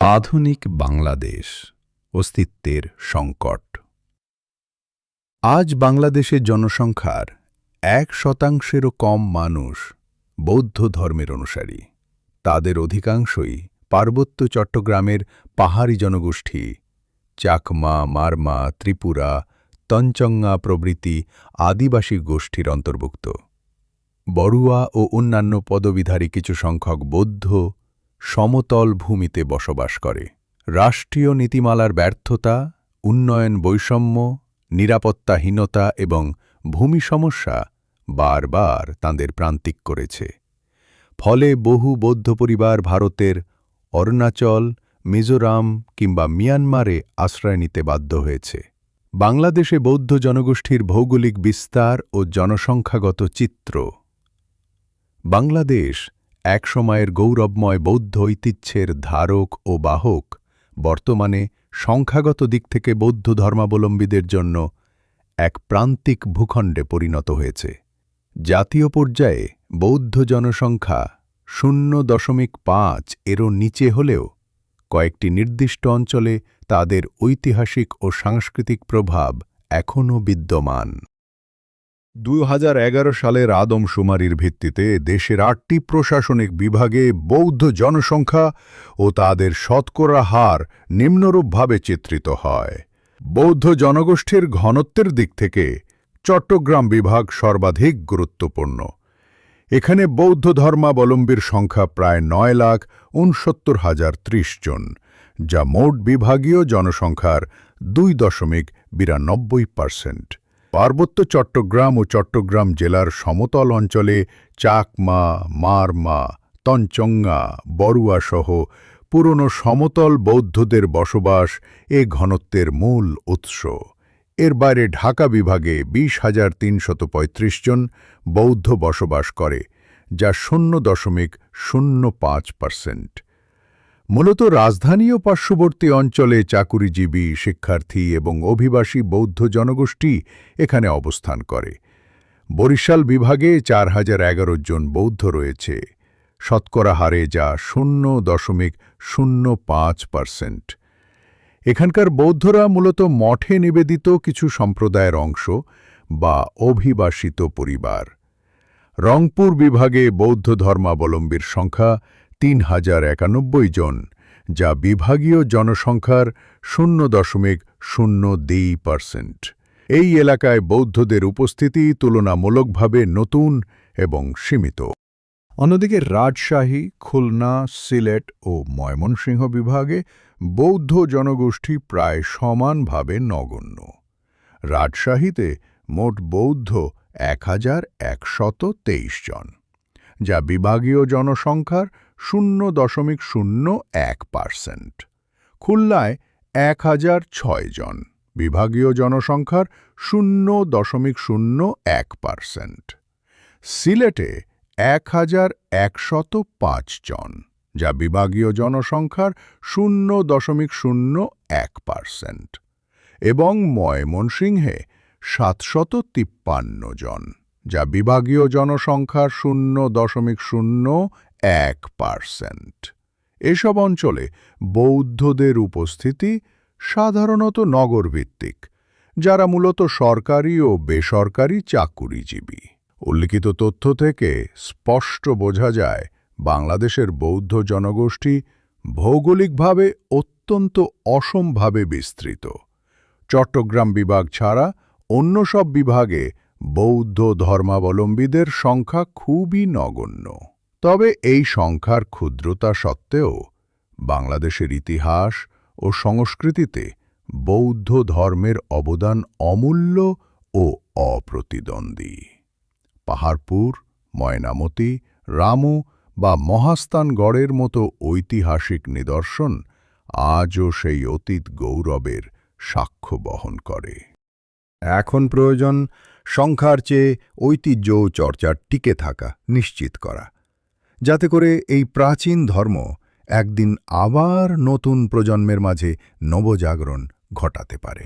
আধুনিক বাংলাদেশ অস্তিত্বের সংকট। আজ বাংলাদেশের জনসংখ্যার এক শতাংশেরও কম মানুষ বৌদ্ধ ধর্মের অনুসারী। তাদের অধিকাংশই পার্বত্য চট্টগ্রামের পাহাড়ি জনগোষ্ঠী, চাকমা, মারমা, ত্রিপুরা, তঞ্চঙ্গা প্রভৃতি আদিবাসী গোষ্ঠীর অন্তর্ভুক্ত। বড়ুয়া ও অন্যান্য পদবিধারী কিছু সংখ্যক বৌদ্ধ সমতল ভূমিতে বসবাস করে। রাষ্ট্রীয় নীতিমালার ব্যর্থতা, উন্নয়ন বৈষম্য, নিরাপত্তাহীনতা এবং ভূমি সমস্যা বারবার তাঁদের প্রান্তিক করেছে। ফলে বহু বৌদ্ধ পরিবার ভারতের অরুণাচল, মিজোরাম কিংবা মিয়ানমারে আশ্রয় নিতে বাধ্য হয়েছে। বাংলাদেশে বৌদ্ধ জনগোষ্ঠীর ভৌগোলিক বিস্তার ও জনসংখ্যাগত চিত্র। বাংলাদেশ একসময়ের গৌরবময় বৌদ্ধ ঐতিহ্যের ধারক ও বাহক, বর্তমানে সংখ্যাগত দিক থেকে বৌদ্ধ ধর্মাবলম্বীদের জন্য এক প্রান্তিক ভূখণ্ডে পরিণত হয়েছে। জাতীয় পর্যায়ে বৌদ্ধ জনসংখ্যা শূন্য দশমিক পাঁচ এরও নিচে হলেও কয়েকটি নির্দিষ্ট অঞ্চলে তাদের ঐতিহাসিক ও সাংস্কৃতিক প্রভাব এখনও বিদ্যমান। দু হাজার এগারো সালের আদমশুমারির ভিত্তিতে দেশের আটটি প্রশাসনিক বিভাগে বৌদ্ধ জনসংখ্যা ও তাদের শতকরা হার নিম্নরূপভাবে চিত্রিত হয়। বৌদ্ধ জনগোষ্ঠীর ঘনত্বের দিক থেকে চট্টগ্রাম বিভাগ সর্বাধিক গুরুত্বপূর্ণ। এখানে বৌদ্ধ ধর্মাবলম্বীর সংখ্যা প্রায় নয় লাখ উনসত্তর হাজার ত্রিশ জন, যা মোট বিভাগীয় জনসংখ্যার দুই দশমিক বিরানব্বই পার্সেন্ট। পার্বত্য চট্টগ্রাম ও চট্টগ্রাম জেলার সমতল অঞ্চলে চাকমা, মারমা, তঞ্চঙ্গা বড়ুয়াসহ পুরনো সমতল বৌদ্ধদের বসবাস এ ঘনত্বের মূল উৎস। এর বাইরে ঢাকা বিভাগে বিশ হাজার তিনশত পঁয়ত্রিশ জন বৌদ্ধ বসবাস করে, যা শূন্য দশমিক শূন্য পাঁচ পার্সেন্ট। মূলত রাজধানী ও পার্শ্ববর্তী অঞ্চলে চাকুরিজীবী শিক্ষার্থী এবং অভিবাসী বৌদ্ধ জনগোষ্ঠী এখানে অবস্থান করে। বরিশাল বিভাগে চার হাজার এগারো জন বৌদ্ধ রয়েছে। শতকরা হারে যা শূন্য দশমিক শূন্য পাঁচ পার্সেন্ট। এখানকার বৌদ্ধরা মূলত মঠে নিবেদিত কিছু সম্প্রদায়ের অংশ বা অভিবাসিত পরিবার। রংপুর বিভাগে বৌদ্ধ ধর্মাবলম্বীর সংখ্যা তিন হাজার একানব্বই জন, যা বিভাগীয় জনসংখ্যার শূন্য দশমিক শূন্য দুই পার্সেন্ট। এই এলাকায় বৌদ্ধদের উপস্থিতি তুলনামূলকভাবে নতুন এবং সীমিত। অন্যদিকে রাজশাহী, খুলনা, সিলেট ও ময়মনসিংহ বিভাগে বৌদ্ধ জনগোষ্ঠী প্রায় সমানভাবে নগণ্য। রাজশাহীতে মোট বৌদ্ধ এক হাজার একশত তেইশ জন, যা বিভাগীয় জনসংখ্যার শূন্য দশমিক শূন্য এক পার্সেন্ট। খুলনায় এক হাজার ছয় জন বিভাগীয় জনসংখ্যার শূন্য দশমিক শূন্য এক পার্সেন্ট। সিলেটে এক হাজার একশত পাঁচ জন যা বিভাগীয় জনসংখ্যার শূন্য দশমিক শূন্য এক পার্সেন্ট। এবং ময়মনসিংহে সাতশত তিপ্পান্ন জন, যা বিভাগীয় জনসংখ্যার শূন্য দশমিক শূন্য এক পার্সেন্ট এসব অঞ্চলে বৌদ্ধদের উপস্থিতি সাধারণত নগরভিত্তিক, যারা মূলত সরকারি ও বেসরকারি চাকুরিজীবী। উল্লিখিত তথ্য থেকে স্পষ্ট বোঝা যায়, বাংলাদেশের বৌদ্ধ জনগোষ্ঠী ভৌগোলিকভাবে অত্যন্ত অসমভাবে বিস্তৃত। চট্টগ্রাম বিভাগ ছাড়া অন্য সব বিভাগে বৌদ্ধ ধর্মাবলম্বীদের সংখ্যা খুবই নগণ্য। তবে এই সংখ্যার ক্ষুদ্রতা সত্ত্বেও বাংলাদেশের ইতিহাস ও সংস্কৃতিতে বৌদ্ধ ধর্মের অবদান অমূল্য ও অপ্রতিদ্বন্দ্বী। পাহাড়পুর, ময়নামতি, রামু বা মহাস্তানগড়ের মতো ঐতিহাসিক নিদর্শন আজও সেই অতীত গৌরবের সাক্ষ্য বহন করে। এখন প্রয়োজন সংখ্যার চেয়ে ঐতিহ্য চর্চার টিকে থাকা নিশ্চিত করা। যাতে করে এই প্রাচীন ধর্ম একদিন আবার নতুন প্রজন্মের মাঝে নবজাগরণ ঘটাতে পারে।